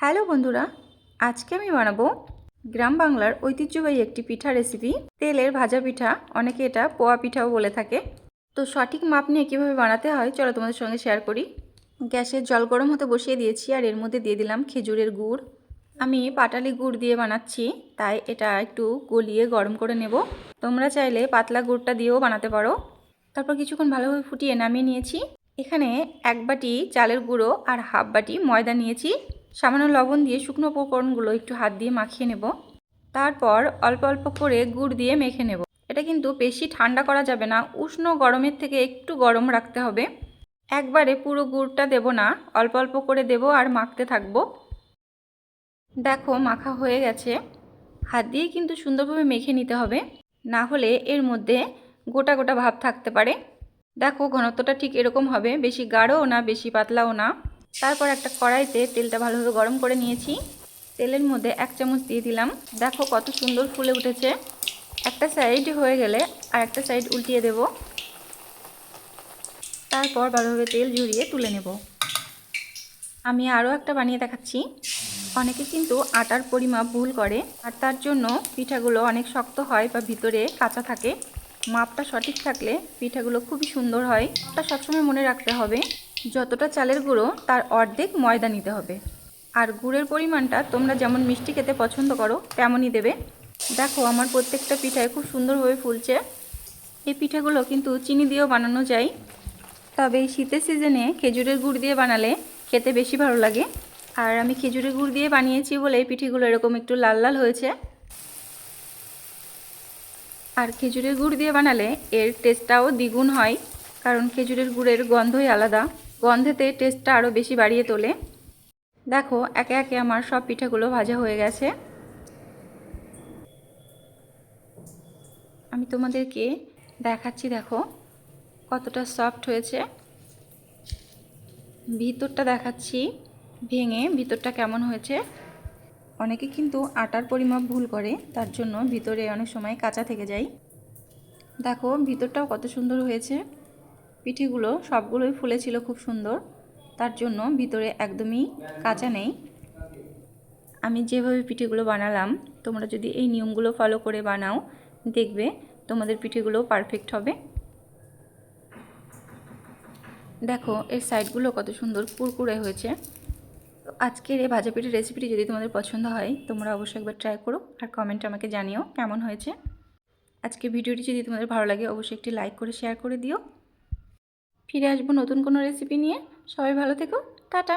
Hello বন্ধুরা, আজকে আমি বানাবো গ্রাম বাংলার ঐতিহ্যবাহী একটি পিঠা রেসিপি তেলের ভাজা পিঠা, অনেকে এটা পোয়া পিঠাও বলে থাকে। তো সঠিক মাপ নিয়ে কীভাবে বানাতে হয়, চলো তোমাদের সঙ্গে শেয়ার করি। গ্যাসের জল গরম হতে বসিয়ে দিয়েছি আর এর মধ্যে দিয়ে দিলাম খেজুরের গুড়। আমি পাটালি গুড় দিয়ে বানাচ্ছি, তাই এটা একটু গলিয়ে গরম করে নেব। তোমরা চাইলে পাতলা গুড়টা দিয়েও বানাতে পারো। তারপর কিছুক্ষণ ভালোভাবে ফুটিয়ে নামিয়ে নিয়েছি। এখানে এক বাটি চালের গুঁড়ো আর হাফ বাটি ময়দা নিয়েছি। সামান্য লবণ দিয়ে শুকনো উপকরণগুলো একটু হাত দিয়ে মাখিয়ে নেব। তারপর অল্প অল্প করে গুড় দিয়ে মেখে নেব। এটা কিন্তু বেশি ঠান্ডা করা যাবে না, উষ্ণ গরমের থেকে একটু গরম রাখতে হবে। একবারে পুরো গুড়টা দেব না, অল্প অল্প করে দেব আর মাখতে থাকব। দেখো মাখা হয়ে গেছে। হাত দিয়ে কিন্তু সুন্দরভাবে মেখে নিতে হবে। না হলে এর মধ্যে গোটা গোটা ভাব থাকতে পারে। দেখো ঘনত্বটা ঠিক এরকম হবে, বেশি গাঢ়ও না, বেশি পাতলাও না। তারপর একটা কড়াইতে তেলটা ভালোভাবে গরম করে নিয়েছি। তেলের মধ্যে এক চামচ দিয়ে দিলাম। দেখো কত সুন্দর ফুলে উঠেছে। একটা সাইড হয়ে গেলে আর একটা সাইড উল্টিয়ে দেব। তারপর ভালোভাবে তেল ঝরিয়ে তুলে নেব। আমি আরও একটা বানিয়ে দেখাচ্ছি। অনেকে কিন্তু আটার পরিমাপ ভুল করে আর তার জন্য পিঠাগুলো অনেক শক্ত হয় বা ভিতরে কাঁচা থাকে। মাপটা সঠিক থাকলে পিঠাগুলো খুবই সুন্দর হয়। তা সবসময় মনে রাখতে হবে। যতটা চালের গুঁড়ো, তার অর্ধেক ময়দা নিতে হবে। আর গুড়ের পরিমাণটা তোমরা যেমন মিষ্টি খেতে পছন্দ করো, তেমনই দেবে। দেখো, আমার প্রত্যেকটা পিঠায় খুব সুন্দরভাবে ফুলছে। এই পিঠাগুলো কিন্তু চিনি দিয়েও বানানো যায়। তবে এই শীতের সিজনে খেজুরের গুড় দিয়ে বানালে খেতে বেশি ভালো লাগে। আর আমি খেজুরের গুড় দিয়ে বানিয়েছি বলে পিঠিগুলো এরকম একটু লাল লাল হয়েছে। আর খেজুরের গুড় দিয়ে বানালে এর টেস্টটাও দ্বিগুণ হয়, কারণ খেজুরের গুড়ের গন্ধই আলাদা। গন্ধেতে টেস্টটা আরও বেশি বাড়িয়ে তোলে। দেখো, একে একে আমার সব পিঠাগুলো ভাজা হয়ে গেছে। আমি তোমাদেরকে দেখাচ্ছি, দেখো, কতটা সফট হয়েছে। ভিতরটা দেখাচ্ছি ভেঙে, ভিতরটা কেমন হয়েছে। অনেকে কিন্তু আটার পরিমাপ ভুল করে, তার জন্য ভিতরে অনেক সময় কাঁচা থেকে যায়। দেখো, ভিতরটাও কত সুন্দর হয়েছে। পিঠিগুলো সবগুলোই ফুলেছিল খুব সুন্দর। তার জন্য ভিতরে একদমই কাঁচা নেই। আমি যেভাবে পিঠেগুলো বানালাম, তোমরা যদি এই নিয়মগুলো ফলো করে বানাও, দেখবে তোমাদের পিঠেগুলো পারফেক্ট হবে। দেখো, এর সাইডগুলো কত সুন্দর কুরকুরে হয়েছে। তো আজকের এই ভাজা পিঠের রেসিপিটি যদি তোমাদের পছন্দ হয়, তোমরা অবশ্যই একবার ট্রাই করো আর কমেন্ট আমাকে জানিও কেমন হয়েছে। আজকে ভিডিওটি যদি তোমাদের ভালো লাগে, অবশ্যই একটি লাইক করে শেয়ার করে দিও। ফিরে আসব নতুন কোনো রেসিপি নিয়ে। সবাই ভালো থেকো। টাটা।